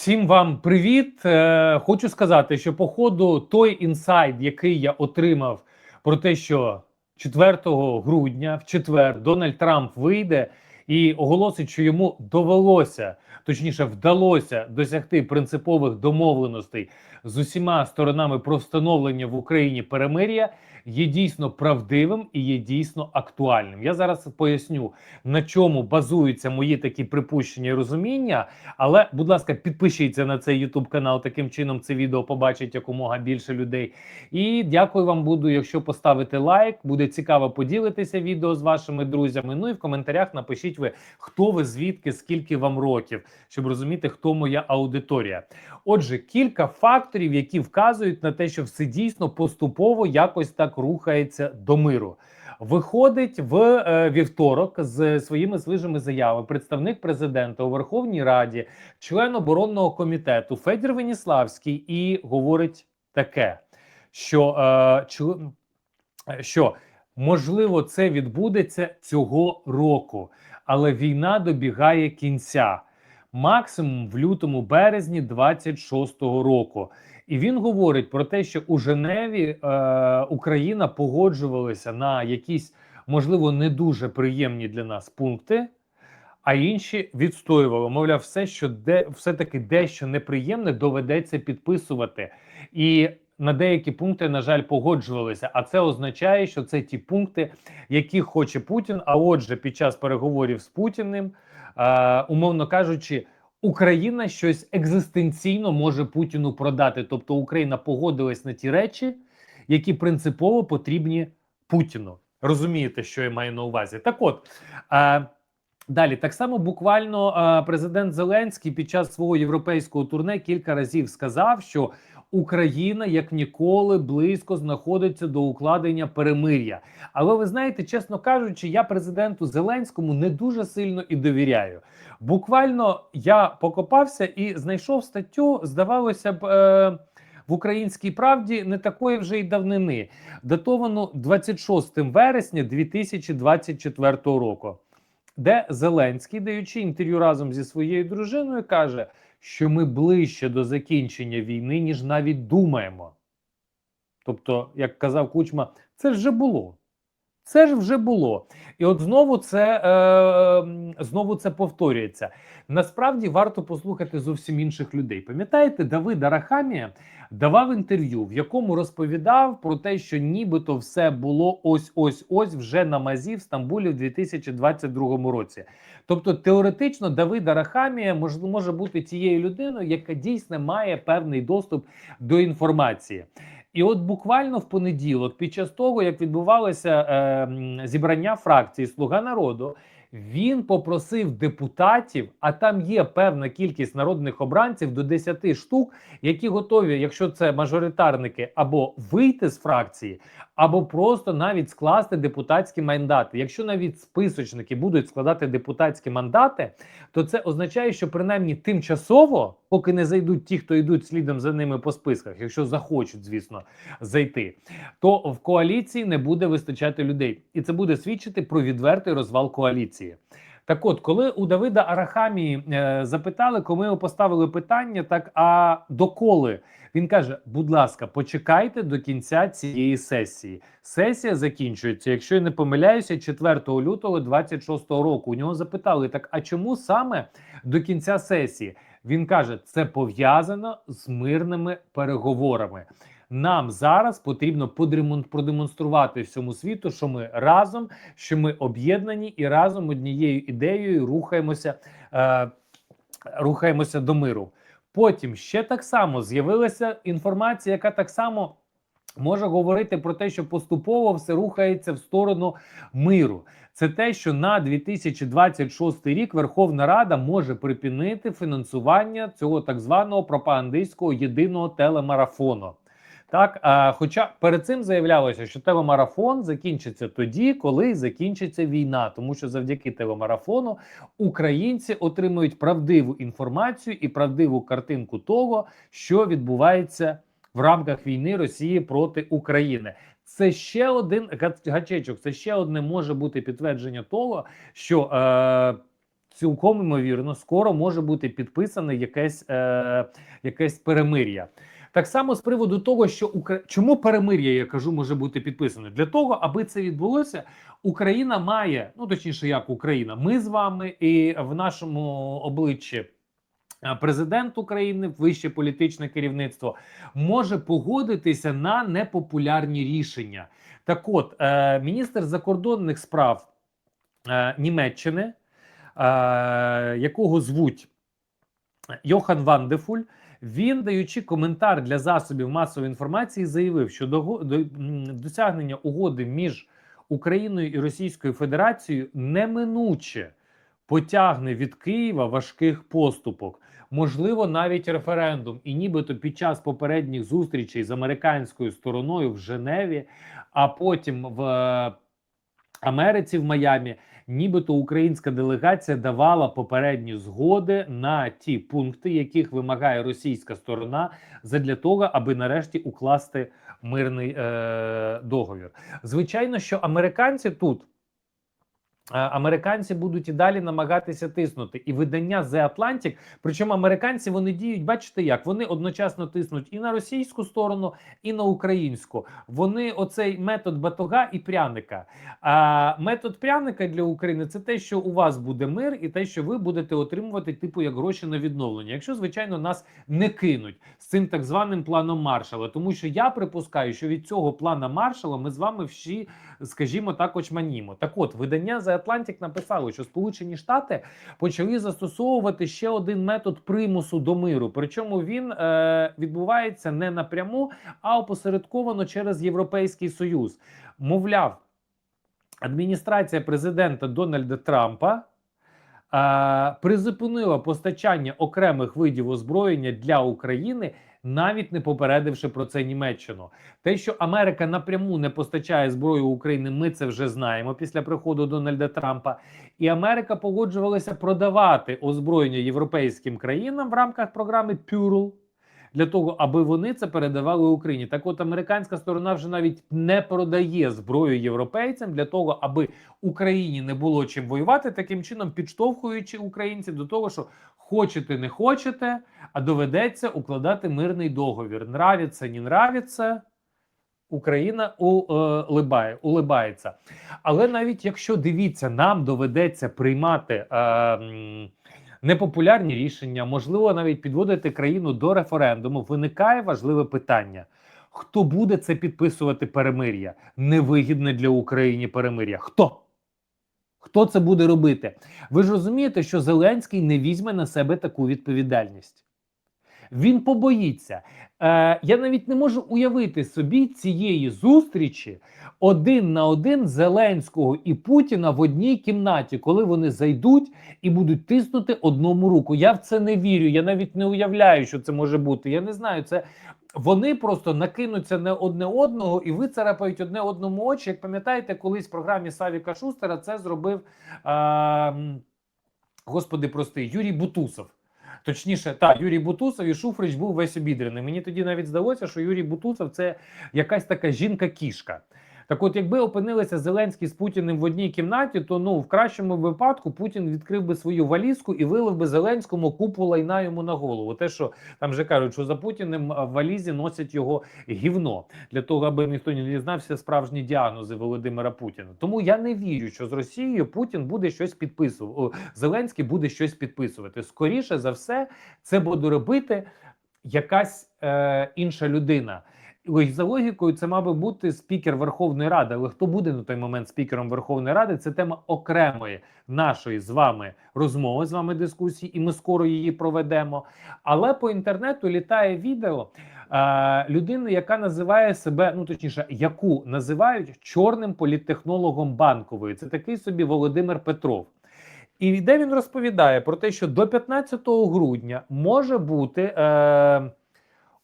Всім вам привіт. Е, хочу сказати, що по ходу той інсайт, який я отримав про те, що 4 грудня в четвер Дональд Трамп вийде і оголосить, що йому довелося, точніше, вдалося досягти принципових домовленостей з усіма сторонами про встановлення в Україні перемир'я, є дійсно правдивим і є дійсно актуальним. Я зараз поясню на чому базуються мої такі припущення і розуміння. Але, будь ласка, підпишіться на цей YouTube канал. Таким чином це відео побачить якомога більше людей. І дякую вам буду, якщо поставите лайк. Буде цікаво поділитися відео з вашими друзями. Ну і в коментарях напишіть ви, хто ви, звідки, скільки вам років, щоб розуміти, хто моя аудиторія. Отже, кілька факторів, які вказують на те, що все дійсно поступово якось так рухається до миру. Виходить в е, вівторок з своїми свіжими заявами представник президента у Верховній Раді, член оборонного комітету Федір Веніславський, і говорить таке, що, е, що можливо це відбудеться цього року, але війна добігає кінця. Максимум в лютому березні 26-го року. І він говорить про те, що у Женеві е, Україна погоджувалася на якісь, можливо, не дуже приємні для нас пункти, а інші відстоювали. Мовляв, все, що де все-таки дещо неприємне доведеться підписувати. І на деякі пункти, на жаль, погоджувалися. А це означає, що це ті пункти, які хоче Путін. А отже, під час переговорів з Путіним, е, умовно кажучи. Україна щось екзистенційно може Путіну продати. Тобто Україна погодилась на ті речі, які принципово потрібні Путіну. Розумієте, що я маю на увазі? Так, от е, далі так само буквально е, президент Зеленський під час свого європейського турне кілька разів сказав, що Україна як ніколи близько знаходиться до укладення перемир'я. Але ви знаєте, чесно кажучи, я президенту Зеленському не дуже сильно і довіряю. Буквально я покопався і знайшов статтю, здавалося б. Е в українській правді не такої вже й давнини, датовану 26 вересня 2024 року, де Зеленський, даючи інтерв'ю разом зі своєю дружиною, каже, що ми ближче до закінчення війни, ніж навіть думаємо. Тобто, як казав Кучма, це вже було. Це ж вже було, і от знову це е, знову це повторюється. Насправді варто послухати зовсім інших людей. Пам'ятаєте, Давида Арахамія давав інтерв'ю, в якому розповідав про те, що нібито все було ось ось ось вже на мазі в Стамбулі в 2022 році. Тобто, теоретично, Давид Арахамія може, бути тією людиною, яка дійсно має певний доступ до інформації. І от буквально в понеділок, під час того, як відбувалося е, зібрання фракції Слуга народу, він попросив депутатів, а там є певна кількість народних обранців до 10 штук, які готові, якщо це мажоритарники, або вийти з фракції, або просто навіть скласти депутатські мандати. Якщо навіть списочники будуть складати депутатські мандати, то це означає, що принаймні тимчасово, поки не зайдуть ті, хто йдуть слідом за ними по списках, якщо захочуть, звісно, зайти, то в коаліції не буде вистачати людей, і це буде свідчити про відвертий розвал коаліції. Так, от, коли у Давида Арахамії е, запитали, коли ми поставили питання, так а доколи він каже: будь ласка, почекайте до кінця цієї сесії. Сесія закінчується, якщо я не помиляюся, 4 лютого 26 року. У нього запитали: так, а чому саме до кінця сесії? Він каже, це пов'язано з мирними переговорами. Нам зараз потрібно продемонструвати всьому світу, що ми разом, що ми об'єднані і разом однією ідеєю рухаємося, е, рухаємося до миру. Потім ще так само з'явилася інформація, яка так само може говорити про те, що поступово все рухається в сторону миру. Це те, що на 2026 рік Верховна Рада може припинити фінансування цього так званого пропагандистського єдиного телемарафону. Так, а, хоча перед цим заявлялося, що телемарафон закінчиться тоді, коли закінчиться війна, тому що завдяки телемарафону українці отримують правдиву інформацію і правдиву картинку того, що відбувається в рамках війни Росії проти України. Це ще один гачечок, це ще одне може бути підтвердження того, що. Е, цілком ймовірно скоро може бути підписане якесь, е, якесь перемир'я. Так само з приводу того, що Укра... чому перемир'я, я кажу, може бути підписане для того, аби це відбулося, Україна має, ну точніше, як Україна, ми з вами і в нашому обличчі. е, Президент України, вище політичне керівництво може погодитися на непопулярні рішення. Так, от е, міністр закордонних справ е, Німеччини, якого звуть Йохан Вандефуль, він, даючи коментар для засобів масової інформації, заявив, що до, до досягнення угоди між Україною і Російською Федерацією неминуче потягне від Києва важких поступок, можливо, навіть референдум. І нібито під час попередніх зустрічей з американською стороною в Женеві, а потім в е, Америці в Майамі, нібито українська делегація давала попередні згоди на ті пункти, яких вимагає російська сторона, задля того, аби нарешті укласти мирний е, договір. Звичайно, що американці тут. Е, Американці будуть і далі намагатися тиснути, і видання The Atlantic, Причому американці вони діють, бачите, як вони одночасно тиснуть і на російську сторону, і на українську. Вони оцей метод батога і пряника. А метод пряника для України це те, що у вас буде мир, і те, що ви будете отримувати, типу як гроші на відновлення. Якщо звичайно нас не кинуть з цим так званим планом Маршала, тому що я припускаю, що від цього плана Маршала ми з вами всі, скажімо так, очманімо. Так, от видання The Atlantic написало, що Сполучені Штати почали застосовувати ще один метод примусу до миру. Причому він е, відбувається не напряму, а опосередковано через Європейський Союз. Мовляв, адміністрація президента Дональда Трампа. е, Призупинила постачання окремих видів озброєння для України, навіть не попередивши про це Німеччину. Те, що Америка напряму не постачає зброю України, ми це вже знаємо після приходу Дональда Трампа. І Америка погоджувалася продавати озброєння європейським країнам в рамках програми Пюрл для того, аби вони це передавали Україні. Так, от американська сторона вже навіть не продає зброю європейцям для того, аби Україні не було чим воювати, таким чином підштовхуючи українців до того, що хочете, не хочете, а доведеться укладати мирний договір. Нравиться, не нравиться. Україна улибає, улибається. Але навіть якщо дивіться, нам доведеться приймати е, непопулярні рішення, можливо, навіть підводити країну до референдуму, виникає важливе питання: хто буде це підписувати перемир'я? Невигідне для України перемир'я? Хто? Хто це буде робити? Ви ж розумієте, що Зеленський не візьме на себе таку відповідальність. Він побоїться. Е, я навіть не можу уявити собі цієї зустрічі один на один Зеленського і Путіна в одній кімнаті, коли вони зайдуть і будуть тиснути одному руку. Я в це не вірю. Я навіть не уявляю, що це може бути. Я не знаю. Це вони просто накинуться не одне одного і вицарапають одне одному очі. Як пам'ятаєте, колись в програмі Савіка Шустера це зробив. Е, Господи, прости, Юрій Бутусов. Точніше, та Юрій Бутусов і Шуфрич був весь обідрений. Мені тоді навіть здалося, що Юрій Бутусов це якась така жінка-кішка. Так, от, якби опинилися Зеленський з Путіним в одній кімнаті, то ну в кращому випадку Путін відкрив би свою валізку і вилив би Зеленському купу лайна йому на голову. Те, що там вже кажуть, що за Путіним в валізі носять його гівно для того, аби ніхто не дізнався справжні діагнози Володимира Путіна. Тому я не вірю, що з Росією Путін буде щось підписувати. Зеленський буде щось підписувати. Скоріше за все, це буде робити якась е, інша людина. За логікою, це мав би бути спікер Верховної Ради. Але хто буде на той момент спікером Верховної Ради? Це тема окремої нашої з вами розмови, з вами дискусії, і ми скоро її проведемо. Але по інтернету літає відео е, людини, яка називає себе, ну точніше, яку називають чорним політтехнологом банкової. Це такий собі Володимир Петров. І де він розповідає про те, що до 15 грудня може бути е,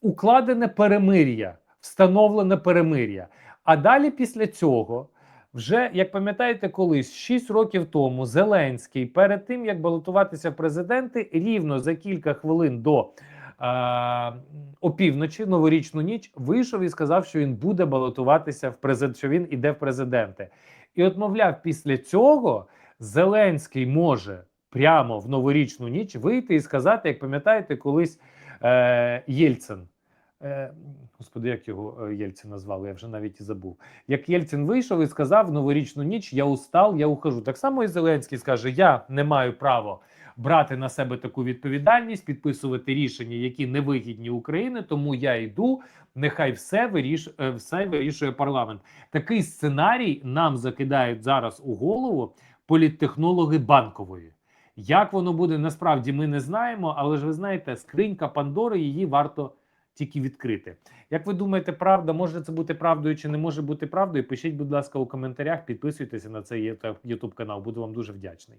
укладене перемир'я, встановлене перемир'я. А далі після цього, вже як пам'ятаєте, колись 6 років тому Зеленський перед тим як балотуватися в президенти, рівно за кілька хвилин до е, опівночі, новорічну ніч, вийшов і сказав, що він буде балотуватися в президент, що він іде в президенти. І от, мовляв, після цього Зеленський може прямо в новорічну ніч вийти і сказати, як пам'ятаєте, колись е, Єльцин. Е, господи, як його е, Єльцин назвали, я вже навіть і забув. Як Єльцин вийшов і сказав новорічну ніч: Я устав, я ухожу. Так само і Зеленський скаже: Я не маю права брати на себе таку відповідальність, підписувати рішення, які невигідні Україні, тому я йду. Нехай все виріш, е, все вирішує парламент. Такий сценарій нам закидають зараз у голову політтехнологи банкової. Як воно буде насправді, ми не знаємо, але ж ви знаєте, скринька Пандори її варто тільки відкрити. Як ви думаєте, правда, може це бути правдою чи не може бути правдою? Пишіть, будь ласка, у коментарях, підписуйтеся на цей YouTube канал. Буду вам дуже вдячний.